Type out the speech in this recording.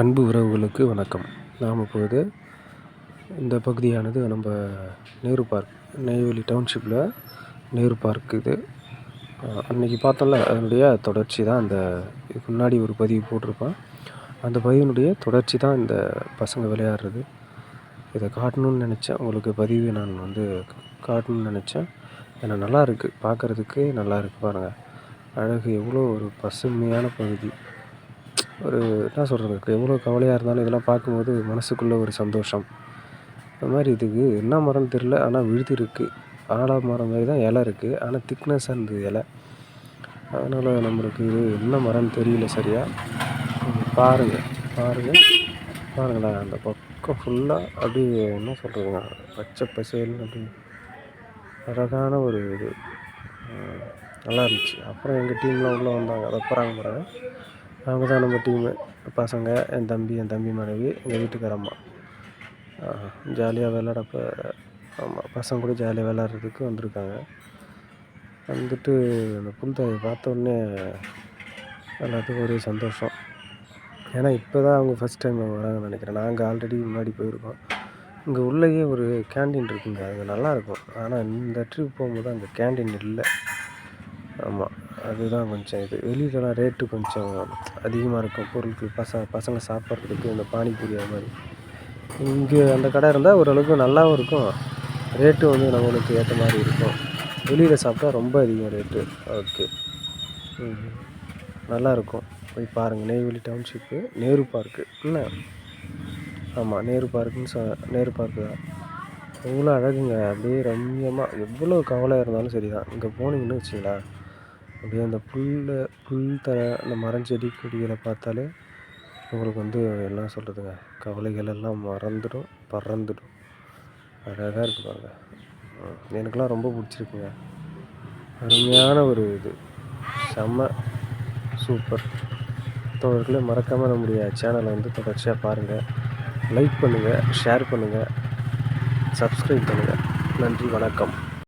அன்பு உறவுகளுக்கு வணக்கம். நாம் இப்போது இந்த பகுதியானது நம்ம நேரு பார்க் நெய்வேலி டவுன்ஷிப்பில் நேரு பார்க் இது. அன்றைக்கி பார்த்தோம்ல அதனுடைய தொடர்ச்சி தான் அந்த இதுக்கு முன்னாடி ஒரு பதிவு போட்டிருப்பேன் அந்த பதிவினுடைய தொடர்ச்சி தான் இந்த பசங்க விளையாடுறது. இதை காட்டணும்னு நினச்சேன். உங்களுக்கு பதிவு நான் வந்து காட்டணும்னு நினச்சேன். ஏன்னா நல்லா இருக்குது பார்க்குறதுக்கு நல்லா இருக்குது பாருங்கள் அழகு எவ்வளோ ஒரு பசுமையான பகுதி. ஒரு என்ன சொல்கிறது எவ்வளோ கவலையாக இருந்தாலும் இதெல்லாம் பார்க்கும்போது மனசுக்குள்ளே ஒரு சந்தோஷம். அது மாதிரி இதுக்கு என்ன மரம்னு தெரில ஆனால் விழுது இருக்குது ஆலா மரம் மாதிரி தான் இலை இருக்குது ஆனால் திக்னஸ்ஸாக இருந்தது இலை. அதனால் நம்மளுக்கு இது என்ன மரம்னு தெரியல சரியாக பாருங்கள் பாருங்கள் பாருங்களேன் அந்த பக்கம் ஃபுல்லாக அப்படியே என்ன சொல்கிறதுங்க பச்சை பசேல்னு அப்படி அழகான ஒரு இது. நல்லா இருந்துச்சு. அப்புறம் எங்கள் டீம்லாம் உள்ளே வந்தாங்க அதை போகிறாங்க பாருங்கள் அவங்க தான் நம்ம டீமு பசங்க என் தம்பி என் தம்பி மனைவி எங்கள் வீட்டுக்கார அம்மா. ஜாலியாக விளாடப்ப ஆமாம் பசங்க கூட ஜாலியாக விளாட்றதுக்கு வந்திருக்காங்க. வந்துட்டு அந்த புல்தாயை தரையை பார்த்தோன்னே எல்லாத்துக்கும் ஒரே சந்தோஷம். ஏன்னா இப்போ தான் அவங்க ஃபஸ்ட் டைம் வராங்கன்னு நினைக்கிறேன். நாங்கள் ஆல்ரெடி முன்னாடி போயிருக்கோம். இங்கே உள்ளேயே ஒரு கேண்டீன் இருக்குங்க. அது நல்லாயிருக்கும். ஆனால் இந்த ட்ரிப் போகும்போது அந்த கேண்டீன் இல்லை. ஆமாம் அதுதான் கொஞ்சம் இது. வெளியிலலாம் ரேட்டு கொஞ்சம் அதிகமாக இருக்கும். பொருட்கள் பச பசங்க சாப்பிட்றதுக்கு இந்த பானிபூரி அது மாதிரி. இங்கே அந்த கடை இருந்தால் ஓரளவுக்கு நல்லாவும் இருக்கும். ரேட்டு வந்து நம்மளுக்கு ஏற்ற மாதிரி இருக்கும். வெளியில் சாப்பிட்டா ரொம்ப அதிகம் ரேட்டு ஓகே. நல்லாயிருக்கும் போய் பாருங்கள் நெய்வேலி டவுன்ஷிப்பு நேரு பார்க்கு என்ன? ஆமாம் நேரு பார்க்குன்னு சொ நேரு பார்க்கு தான். எவ்வளோ அழகுங்க. அப்படியே ரம்மியமாக எவ்வளோ கவலையாக இருந்தாலும் சரி தான் இங்கே போனீங்கன்னு வச்சுங்களேன். அப்படியே அந்த புல்லை புல் தர அந்த மரம் செடி கொடிகளை பார்த்தாலே உங்களுக்கு வந்து என்ன சொல்கிறதுங்க கவலைகள் எல்லாம் மறந்துடும் பறந்துடும். அழகாக இருக்கு பாருங்க. எனக்குலாம் ரொம்ப பிடிச்சிருக்குங்க. அருமையான ஒரு இது. செம்ம சூப்பர். தோழர்களே மறக்காமல் நம்முடைய சேனலை வந்து தொடர்ச்சியாக பாருங்கள் லைக் பண்ணுங்கள் ஷேர் பண்ணுங்கள் சப்ஸ்கிரைப் பண்ணுங்கள் நன்றி வணக்கம்.